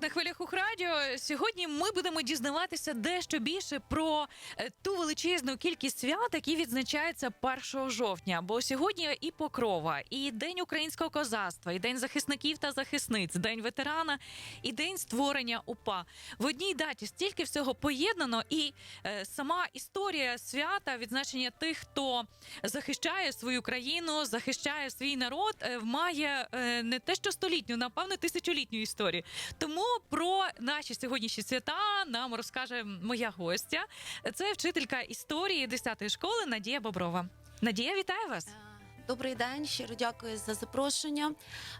на хвилях Ухрадіо. Сьогодні ми будемо дізнаватися дещо більше про е, ту величезну кількість свят, які відзначаються 1 жовтня. Бо сьогодні і Покрова, і День українського козацтва, і День захисників та захисниць, День ветерана, і День створення УПА. В одній даті стільки всього поєднано, і е, сама історія свята, відзначення тих, хто захищає свою країну, захищає свій народ, е, має не те, що столітню, напевно, тисячолітню історію. Тому про наші сьогоднішні свята нам розкаже моя гостя. Це вчителька історії 10-ї школи Надія Боброва. Надія, вітаю вас. Добрий день, щиро дякую за запрошення.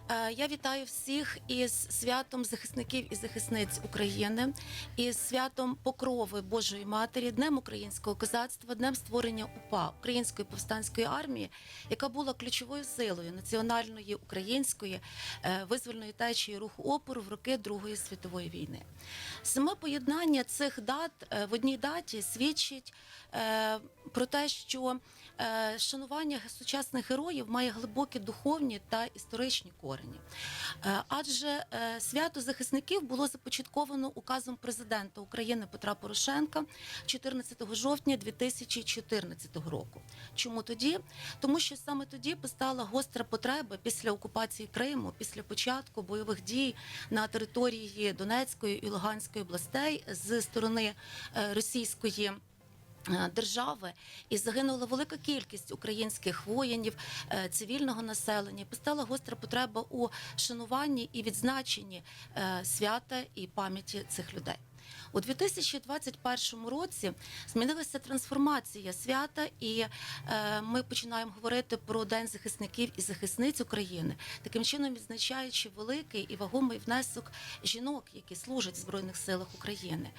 Е, Я вітаю всіх із святом захисників і захисниць України, із святом Покрови Божої Матері, Днем українського козацтва, Днем створення УПА Української повстанської армії, яка була ключовою силою національної української е, визвольної течії руху опору в роки Другої світової війни. Саме поєднання цих дат е, в одній даті свідчить про те, що шанування сучасних героїв має глибокі духовні та історичні корені. Е, Адже е, свято захисників було започатковано указом президента України Петра Порошенка 14 жовтня 2014 року. Чому тоді? Тому що саме тоді постала гостра потреба після окупації Криму, після початку бойових дій на території Донецької і Луганської областей з сторони е, російської. Е, Держави і загинула велика кількість українських воїнів, е, цивільного населення. Постала гостра потреба у шануванні і відзначенні е, свята і пам'яті цих людей. У 2021 році змінилася трансформація свята, і е, ми починаємо говорити про День захисників і захисниць України, таким чином відзначаючи великий і вагомий внесок жінок, які служать в Збройних силах України.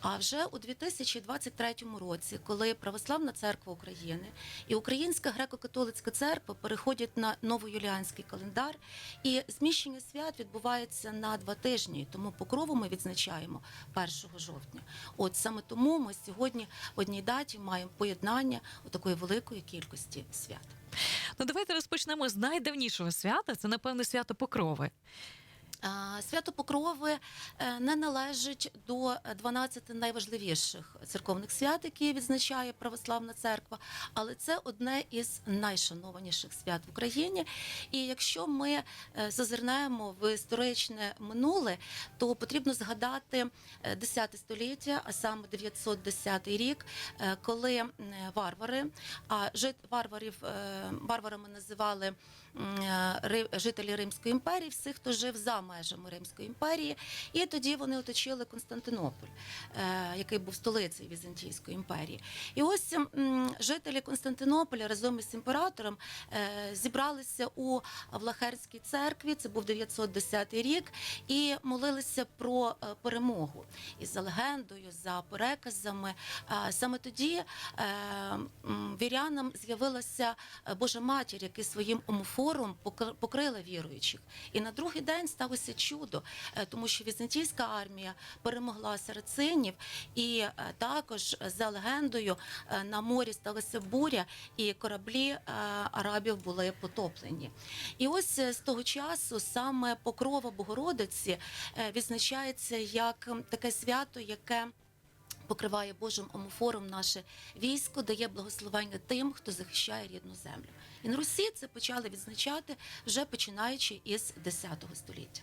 А вже у 2023 році, коли Православна церква України і Українська греко-католицька церква переходять на новоюліанський календар, і зміщення свят відбувається на два тижні. Тому покрову ми відзначаємо 1 жовтня. От саме тому ми сьогодні в одній даті маємо поєднання такої великої кількості свят. Ну давайте розпочнемо з найдавнішого свята. Це напевне свято Покрови. Свято Покрови е, не належить до 12 найважливіших церковних свят, які відзначає Православна церква, але це одне із найшанованіших свят в Україні. І якщо ми е, зазирнемо в історичне минуле, то потрібно згадати е, 10 століття, а саме 910 рік, е, коли варвари, а жит варварів е, варварами називали е, жителі Римської імперії, всіх, хто жив за межами Римської імперії, і тоді вони оточили Константинополь, е, який був столицею Візантійської імперії. І ось жителі Константинополя разом із імператором е, зібралися у Влахерській церкві. Це був 910 рік, і молилися про е, перемогу. І за легендою, за переказами, е, саме тоді е, вірянам з'явилася е, Божа матір, яка своїм омофором покр- покрила віруючих. І на другий день сталося чудо, е, тому що візантійська армія перемогла сарацинів, і е, також за легендою е, на морі сталася буря, і кораблі арабів були потоплені. І ось з того часу саме Покрова Богородиці відзначається як таке свято, яке покриває Божим омофором наше військо, дає благословення тим, хто захищає рідну землю. І на Русі це почали відзначати вже починаючи із X століття.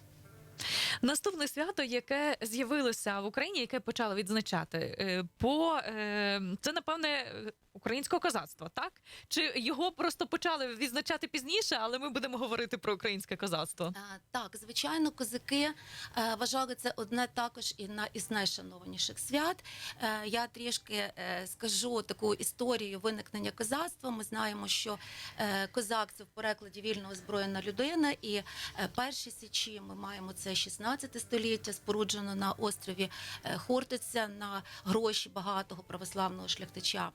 Наступне свято, яке з'явилося в Україні, яке почали відзначати е, по е, це напевне українського козацтва, так чи його просто почали відзначати пізніше, але ми будемо говорити про українське козацтво. Так, звичайно, козаки е, вважали це одне також і на із найшанованіших свят. Е, Я трішки е, скажу таку історію виникнення козацтва. Ми знаємо, що козак це в перекладі вільно озброєна людина, і перші січі ми маємо це 16 століття, споруджено на острові Хортиця на гроші багатого православного шляхтича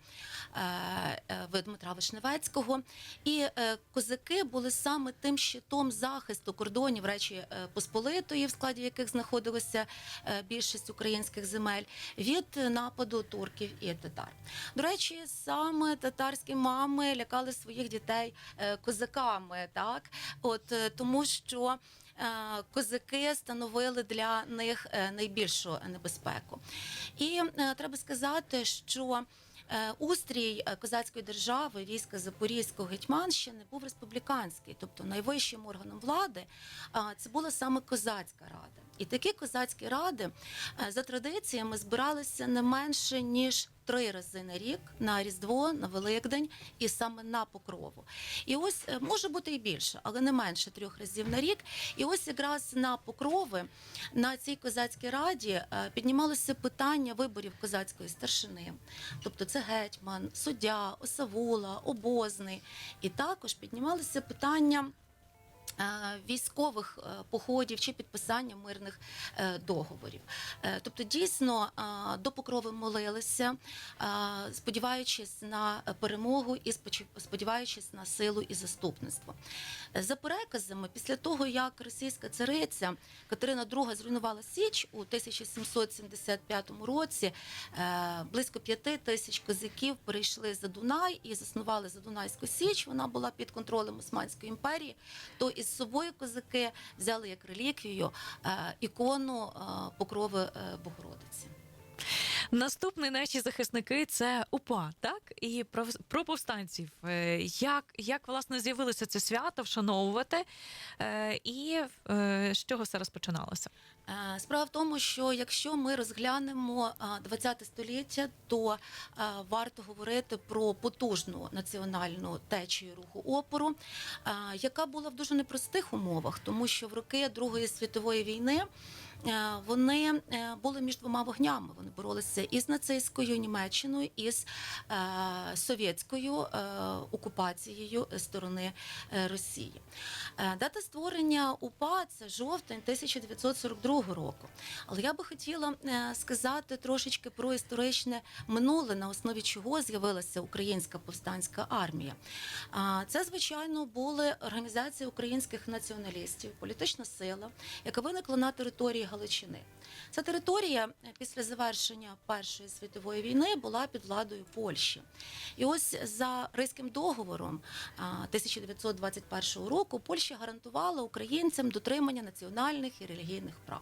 Дмитра Вишневецького. І е, козаки були саме тим щитом захисту кордонів Речі е, Посполитої, в складі яких знаходилася е, більшість українських земель, від нападу турків і татар. До речі, саме татарські мами лякали своїх дітей е, козаками, так от е, тому що е, козаки становили для них е, найбільшу небезпеку. І е, треба сказати, що е, устрій е, козацької держави, війська Запорізького Гетьманщини був республіканський, тобто найвищим органом влади а, це була саме козацька рада. І такі козацькі ради е, за традиціями збиралися не менше ніж три рази на рік на Різдво, на Великдень і саме на Покрову. І ось е, може бути і більше, але не менше трьох разів на рік. І ось якраз на Покрови на цій козацькій раді е, піднімалося питання виборів козацької старшини. Тобто це гетьман, суддя, осавула, обозний. І також піднімалося питання. Е, Військових е, походів чи підписання мирних е, договорів, тобто дійсно до покрови молилися, сподіваючись на перемогу і сподіваючись на силу і заступництво. За переказами, після того як російська цариця Катерина II зруйнувала Січ у 1775 році, близько п'яти тисяч козаків перейшли за Дунай і заснували Задунайську Січ. Вона була під контролем Османської імперії. То із собою козаки взяли як реліквію е, ікону е, покрови е, Богородиці. Наступні наші захисники це УПА, так і про, про повстанців. Як, як власне з'явилося це свято вшановувати, і з чого все розпочиналося? Е, Справа в тому, що якщо ми розглянемо е, ХХ століття, то е, варто говорити про потужну національну течію руху опору, е, яка була в дуже непростих умовах, тому що в роки Другої світової війни. е, Вони е, були між двома вогнями. Вони боролися і з нацистською Німеччиною, і з е, совєтською е, окупацією сторони е, Росії. Е, Дата створення УПА це жовтень 1942 року. Але я би хотіла е, сказати трошечки про історичне минуле, на основі чого з'явилася Українська повстанська армія. Це, звичайно, були організації українських націоналістів, політична сила, яка виникла на території Галичини. Ця територія е, після завершення Першої світової війни була під владою Польщі. І ось за Ризьким договором а, 1921 року Польща гарантувала українцям дотримання національних і релігійних прав.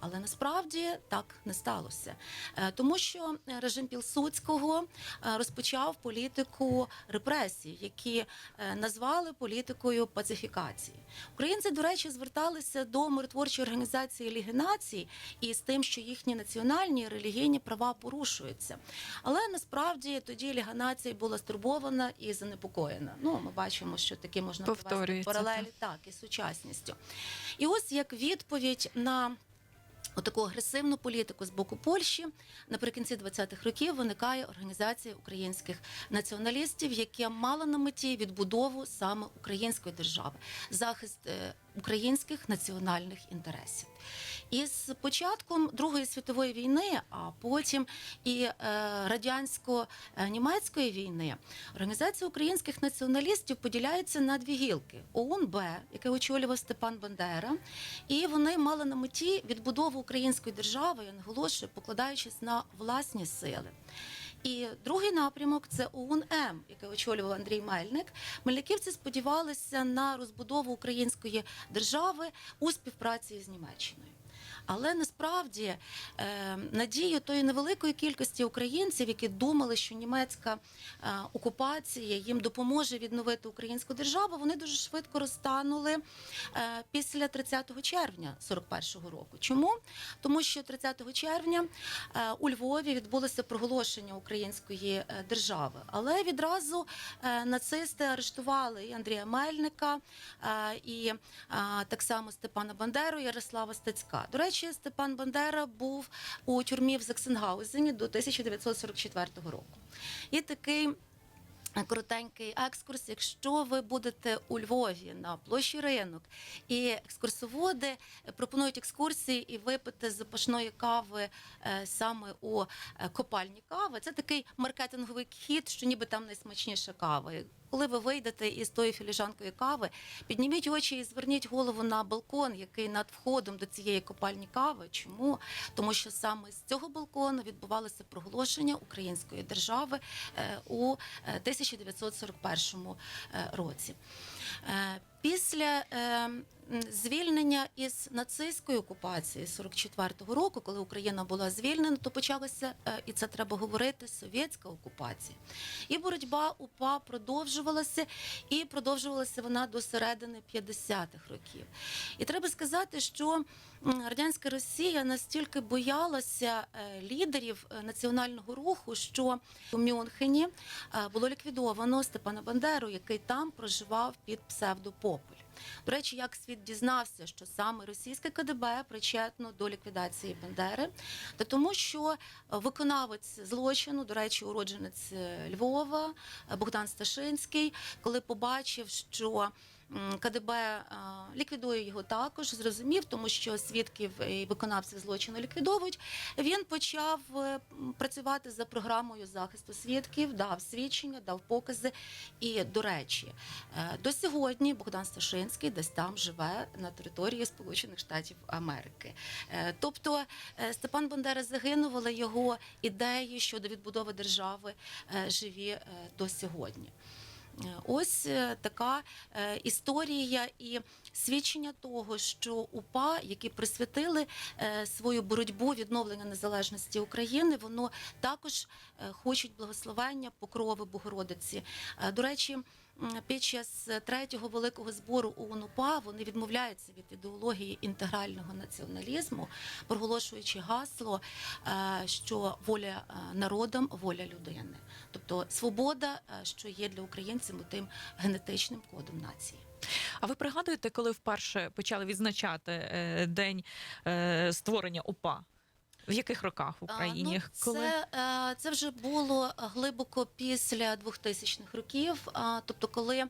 Але насправді так не сталося, Е, тому що режим Пілсудського е, розпочав політику репресій, які е, назвали політикою пацифікації. Українці, до речі, зверталися до миротворчої організації Ліги Націй із тим, що їхні національні і релігійні права порушуються. Але насправді тоді Ліга Націй була стурбована і занепокоєна. Ну, ми бачимо, що такі можна провести паралелі так і сучасністю. І ось як відповідь на Отаку агресивну політику з боку Польщі. Наприкінці 20-х років виникає організація українських націоналістів, яка мала на меті відбудову саме української держави, захист е, українських національних інтересів. І з початком Другої світової війни, а потім і е, радянсько-німецької війни, організація українських націоналістів поділяється на дві гілки: ОУН-Б, яке очолював Степан Бандера, і вони мали на меті відбудову української держави, я наголошую, покладаючись на власні сили. І другий напрямок це ОУН-М, який очолював Андрій Мельник. Мельниківці сподівалися на розбудову української держави у співпраці з Німеччиною. Але насправді е, надію тої невеликої кількості українців, які думали, що німецька е, окупація їм допоможе відновити українську державу, вони дуже швидко розтанули е, після 30 червня 41-го року. Чому? Тому що 30 червня у Львові відбулося проголошення української держави, але відразу нацисти арештували і Андрія Мельника, і так само Степана Бандеру, і Ярослава Стецька. До речі, Степан Бандера був у тюрмі в Заксенгаузені до 1944 року. І такий коротенький екскурс. Якщо ви будете у Львові на площі ринок, і екскурсоводи пропонують екскурсії і випити запашної кави е, саме у е, копальні кави, це такий маркетинговий хід, що ніби там найсмачніша кава. Коли ви вийдете із тої філіжанкою кави, підніміть очі і зверніть голову на балкон, який над входом до цієї копальні кави. Чому? Тому що саме з цього балкону відбувалося проголошення української держави е, у е, 1941 е, році. Е, Після е, м, звільнення із нацистської окупації 44-го року, коли Україна була звільнена, то почалася, е, і це треба говорити, совєтська окупація. І боротьба УПА продовжувалася, і продовжувалася вона до середини 50-х років. І треба сказати, що радянська Росія настільки боялася е, лідерів е, національного руху, що у Мюнхені було ліквідовано Степана Бандеру, який там проживав під псевдопополь. До речі, як світ дізнався, що саме російське КДБ причетно до ліквідації Бандери, та тому, що виконавець злочину, до речі, уродженець е, Львова е, Богдан Сташинський, коли побачив, що КДБ е, ліквідує його також, зрозумів, тому що свідків і виконавців злочину ліквідовують. Він почав е, працювати за програмою захисту свідків, дав свідчення, дав покази. І, до речі, е, до сьогодні Богдан Сташинський десь там живе на території Сполучених Штатів Америки. Тобто Степан Бандера загинув, але його ідеї щодо відбудови держави живі до сьогодні. Ось е, така е, історія і свідчення того, що УПА, які присвятили е, свою боротьбу відновлення незалежності України, воно також хочуть благословення покрови Богородиці. До речі, під час третього великого збору ООН УПА вони відмовляються від ідеології інтегрального націоналізму, проголошуючи гасло, е, що воля е, народам, воля людини. Тобто свобода, е, що є для українців тим генетичним кодом нації. А ви пригадуєте, коли вперше почали відзначати день створення ОПА? В яких роках в Україні? А, ну, це, е, це вже було глибоко після 2000-х років. Тобто, коли е,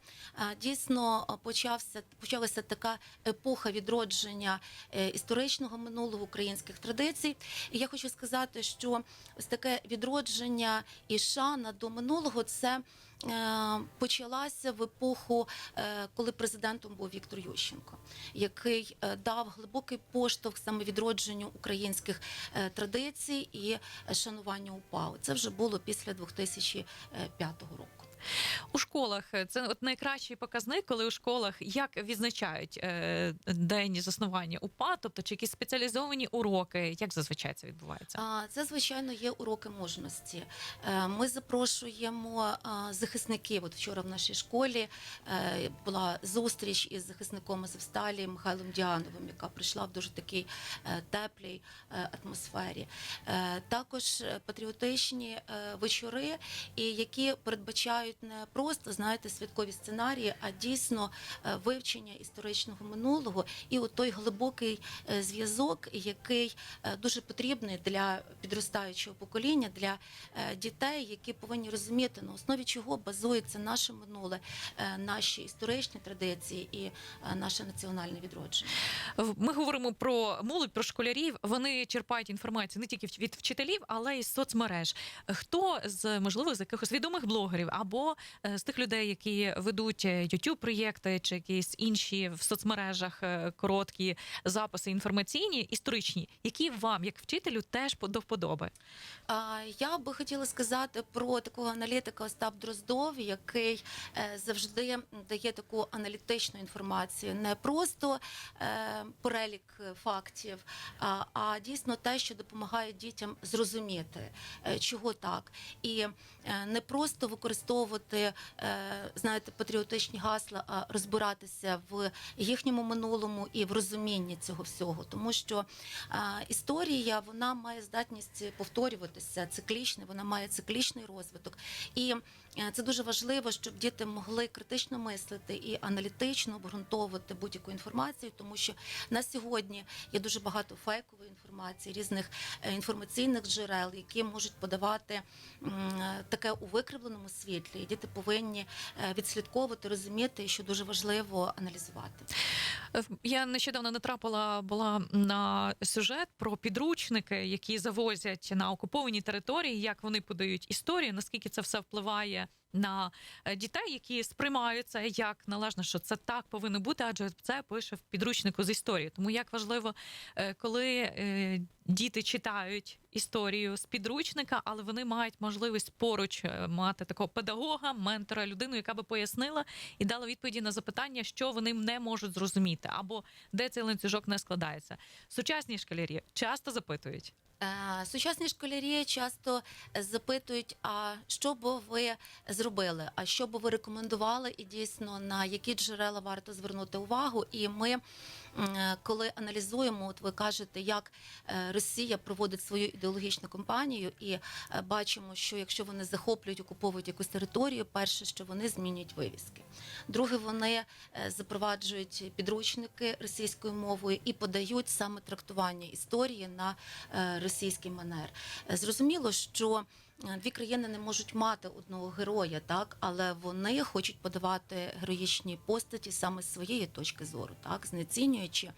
дійсно почався почалася така епоха відродження е, історичного минулого українських традицій. І я хочу сказати, що ось таке відродження і шана до минулого це. Е, Почалася в епоху, е, коли президентом був Віктор Ющенко, який е, дав глибокий поштовх саме відродженню українських традицій і шануванню УПА. Це вже було після 2005 року. У школах е, це от найкращий показник, коли у школах як відзначають е, день заснування УПА, тобто чи якісь спеціалізовані уроки, як зазвичай це відбувається? Це, звичайно, є уроки мужності. Е, Ми запрошуємо захисників. От вчора в нашій школі була зустріч із захисником Азовсталі Михайлом Діановим, яка прийшла в дуже такій теплій атмосфері. Також патріотичні вечори, які передбачають не просто знаєте святкові сценарії, а дійсно е, вивчення історичного минулого і от той глибокий е, зв'язок, який е, дуже потрібний для підростаючого покоління, для дітей, які повинні розуміти на основі чого базується наше минуле, наші історичні традиції і наше національне відродження. Ми говоримо про молодь, про школярів. Вони черпають інформацію не тільки від вчителів, але й з соцмереж. Хто з можливо з якихось відомих блогерів або е, з тих людей, які ведуть youtube проєкти чи якісь інші в соцмережах е, короткі записи інформаційні, історичні, які вам, як вчителю, теж до вподоби. Я би хотіла сказати про такого аналітика Остап Дроздов, який е, завжди дає таку аналітичну інформацію, не просто е, перелік фактів, а, дійсно те, що допомагає дітям зрозуміти, е, чого так, і е, не просто використовувати, е, знаєте, патріотичні гасла, а розбиратися в їхньому минулому і в розумінні цього всього, тому що історія вона має здатність повторюватися циклічно, вона має циклічний розвиток. І е, це дуже важливо, щоб діти могли критично мислити і аналітично обґрунтовувати будь-яку інформацію, тому що на сьогодні є дуже багато фейкової інформації, різних е, інформаційних джерел, які можуть подавати е, таке у викривленому світлі. І діти повинні е, відслідковувати, розуміти, що дуже важливо аналізувати. Е, Я нещодавно натрапила була на сюжет про підручники, які завозять на окуповані території, як вони подають історію, наскільки це все впливає на е, дітей, які сприймають це як належно, що це так повинно бути, адже це пише в підручнику з історії. Тому як важливо, коли діти читають історію з підручника, але вони мають можливість поруч е, мати такого педагога, ментора, людину, яка би пояснила і дала відповіді на запитання, що вони не можуть зрозуміти, або де цей ланцюжок не складається. Сучасні школярі часто запитують. Е, Сучасні школярі часто запитують, а що б ви зробили, а що б ви рекомендували, і дійсно на які джерела варто звернути увагу. І ми, коли аналізуємо, от ви кажете, як е, Росія проводить свою ідеологічну кампанію, і е, бачимо, що якщо вони захоплюють, окуповують якусь територію, перше, що вони змінюють вивіски. Друге, вони запроваджують підручники російською мовою і подають саме трактування історії на е, російський манер. Е, Зрозуміло, що е, дві країни не можуть мати одного героя, так але вони хочуть подавати героїчні постаті саме з своєї точки зору, так знецінюючи.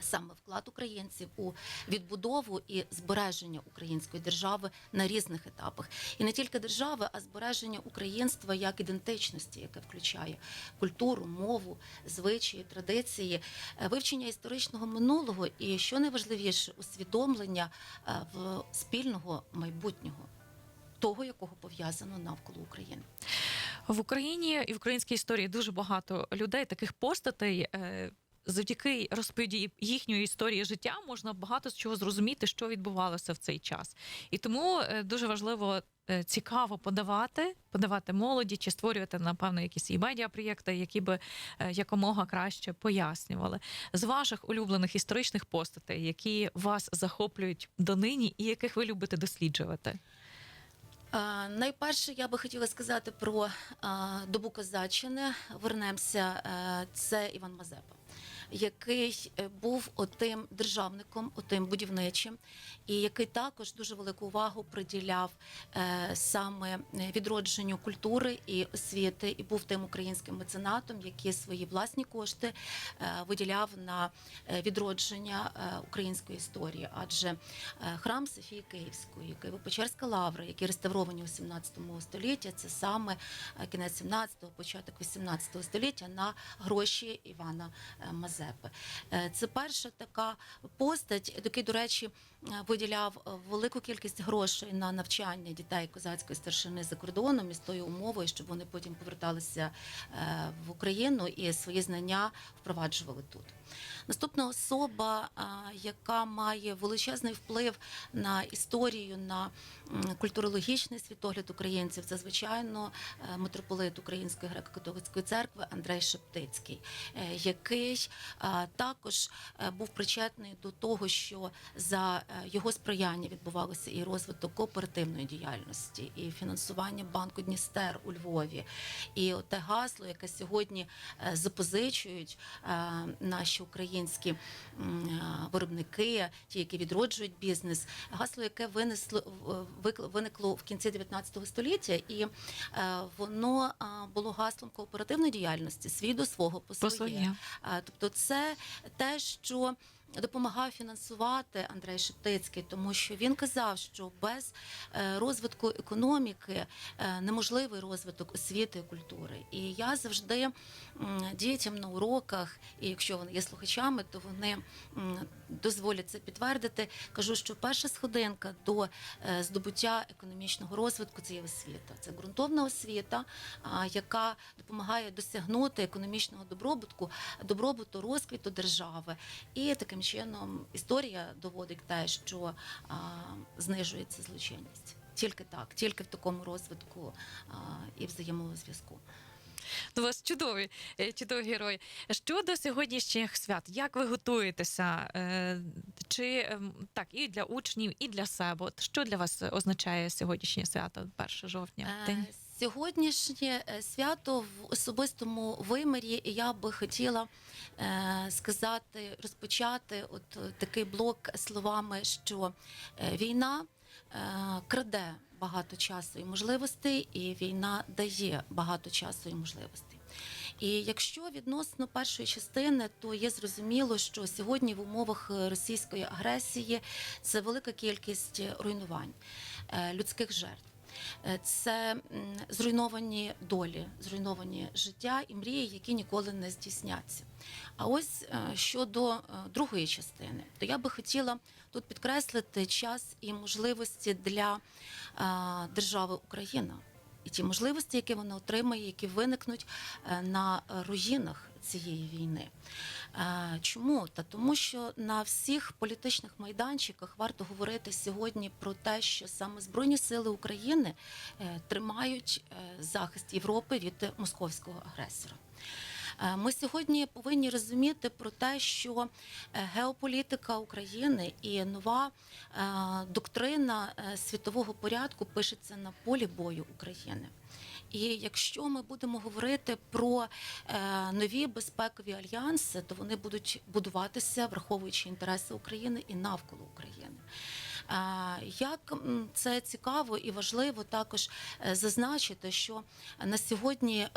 Саме вклад українців у відбудову і збереження української держави на різних етапах, і не тільки держави, а збереження українства як ідентичності, яке включає культуру, мову, звичаї, традиції, е, вивчення історичного минулого і що найважливіше, усвідомлення е, в спільного майбутнього, того, якого пов'язано навколо України. В Україні і в українській історії дуже багато людей, таких постатей. Завдяки розповіді їхньої історії життя можна багато з чого зрозуміти, що відбувалося в цей час, і тому е, дуже важливо е, цікаво подавати, подавати молоді чи створювати напевно якісь і медіапроєкти, які би е, якомога краще пояснювали з ваших улюблених історичних постатей, які вас захоплюють донині, і яких ви любите досліджувати. Е, Найперше я би хотіла сказати про е, добу козаччини. Вернемося. е, Це Іван Мазепа, який е, був отим державником, отим будівничим, і який також дуже велику увагу приділяв е, саме відродженню культури і освіти, і був тим українським меценатом, який свої власні кошти е, виділяв на е, відродження е, української історії. Адже е, храм Софії Київської, Києво-Печерська лавра, які реставровані у 17 столітті, це саме е, кінець 17-го, початок 18 століття на гроші Івана е, Мазепи. Е, Це перша така постать, який, до речі, е, виділяв е, велику кількість грошей на навчання дітей козацької старшини за кордоном із тою умовою, щоб вони потім поверталися в Україну і свої знання впроваджували тут. Наступна особа, яка має величезний вплив на історію, на культурологічний світогляд українців, це звичайно митрополит Української греко-католицької церкви Андрей Шептицький, який також е, був причетний до того, що за е, його сприяння відбувалося і розвиток кооперативної діяльності, і фінансування банку Дністер у Львові, і те гасло, яке сьогодні е, запозичують наші українські виробники, ті, які відроджують бізнес, гасло, яке винесло виникло в кінці 19 століття, і воно було гаслом кооперативної діяльності свій до свого по своє. Тобто, це те, що допомагав фінансувати Андрей Шептицький, тому що він казав, що без е, розвитку економіки е, неможливий розвиток освіти і культури. І я завжди дітям на уроках, і якщо вони є слухачами, то вони дозволять це підтвердити. Кажу, що перша сходинка до е, здобуття економічного розвитку це є освіта. Це ґрунтовна освіта, яка допомагає досягнути економічного добробутку, добробуту, розквіту держави. І таким чином історія доводить те, що а, знижується злочинність. Тільки так, тільки в такому розвитку а, і взаємозв'язку. У вас чудові, е, чудові герої. Щодо сьогоднішніх свят, як ви готуєтеся? Е, Чи ем, так і для учнів, і для себе? Що для вас означає сьогоднішнє свято, 1 жовтня? Е, День? Сьогоднішнє е, свято в особистому вимірі я би хотіла е, сказати, розпочати от е, такий блок словами, що війна краде багато часу і можливостей, і війна дає багато часу і можливостей. І якщо відносно першої частини, то є зрозуміло, що сьогодні в умовах російської агресії це велика кількість руйнувань, людських жертв. Е, Це зруйновані долі, зруйновані життя і мрії, які ніколи не здійсняться. А ось е, щодо е, другої частини, то я би хотіла тут підкреслити час і можливості для держави Україна. І ті можливості, які вона отримає, які виникнуть на руїнах цієї війни. Чому? Та тому, що на всіх політичних майданчиках варто говорити сьогодні про те, що саме Збройні сили України е, тримають е, захист Європи від московського агресора. Е, Ми сьогодні повинні розуміти про те, що геополітика України і нова доктрина світового порядку пишеться на полі бою України. І якщо ми будемо говорити про е, нові безпекові альянси, то вони будуть будуватися, враховуючи інтереси України і навколо України. Е, Як це цікаво і важливо також е, зазначити, що на сьогодні е,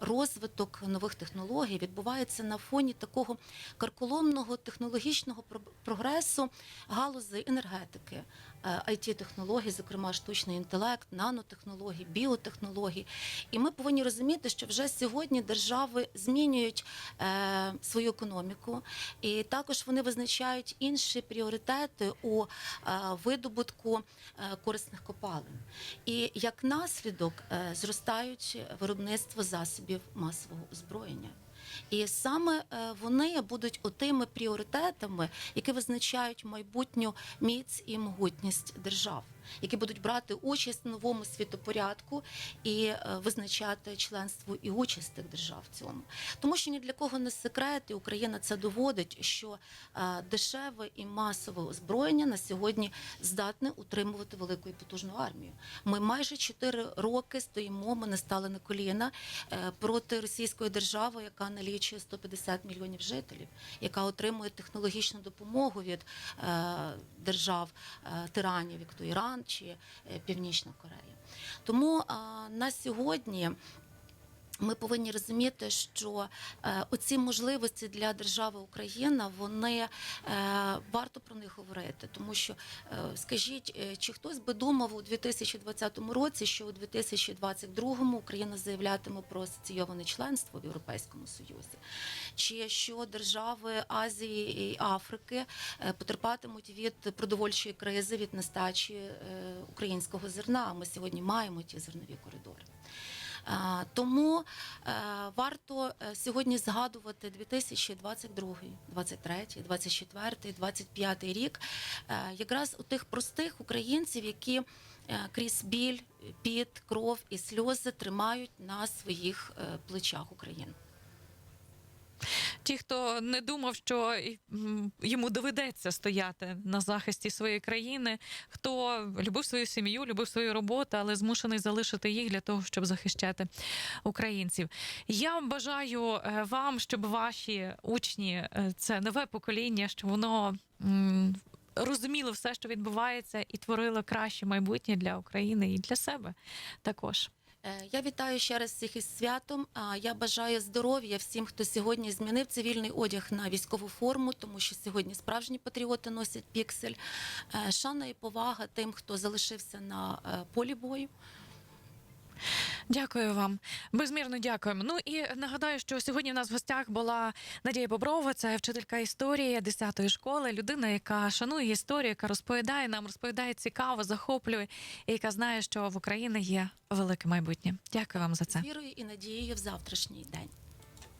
розвиток нових технологій відбувається на фоні такого карколомного технологічного про- прогресу галузи енергетики, it технологій зокрема штучний інтелект, нанотехнологій, біотехнологій. І ми повинні розуміти, що вже сьогодні держави змінюють е, свою економіку, і також вони визначають інші пріоритети у е, видобутку е, корисних копалин. І як наслідок е, зростають виробництво засобів масового озброєння. І саме е, вони будуть отими пріоритетами, які визначають майбутню міць і могутність держав, які будуть брати участь в новому світопорядку і е, визначати членство і участь тих держав в цьому. Тому що ні для кого не секрет, і Україна це доводить, що е, дешеве і масове озброєння на сьогодні здатне утримувати велику і потужну армію. Ми майже 4 роки стоїмо, ми не стали на коліна е, проти російської держави, яка налічує 150 мільйонів жителів, яка отримує технологічну допомогу від держав тиранів, як то Іран чи е, Північна Корея. Тому на сьогодні. Ми повинні розуміти, що е, оці можливості для держави Україна вони е, варто про них говорити, тому що е, скажіть, е, чи хтось би думав у 2020 році, що у 2022 Україна заявлятиме про асоційоване членство в Європейському Союзі, чи що держави Азії і Африки е, потерпатимуть від продовольчої кризи, від нестачі е, українського зерна? Ми сьогодні маємо ті зернові коридори. Е, Тому е, варто е, сьогодні згадувати 2022, 23, 24, 25 рік якраз у тих простих українців, які крізь біль, під кров і сльози тримають на своїх плечах Україну. Ті, хто не думав, що йому доведеться стояти на захисті своєї країни, хто любив свою сім'ю, любив свою роботу, але змушений залишити їх для того, щоб захищати українців. Я бажаю е, вам, щоб ваші учні, е, це нове покоління, щоб воно. Розуміло все, що відбувається, і творило краще майбутнє для України і для себе також. Е, Я вітаю ще раз всіх із святом. Я бажаю здоров'я всім, хто сьогодні змінив цивільний одяг на військову форму, тому що сьогодні справжні патріоти носять піксель. Е, Шана і повага тим, хто залишився на е, полі бою. Дякую вам. Безмірно дякуємо. Ну і нагадаю, що сьогодні в нас в гостях була Надія Боброва, це вчителька історії 10-ї школи, людина, яка шанує історію, яка розповідає нам, розповідає цікаво, захоплює, і яка знає, що в Україні є велике майбутнє. Дякую вам за це. Вірою і надією в завтрашній день.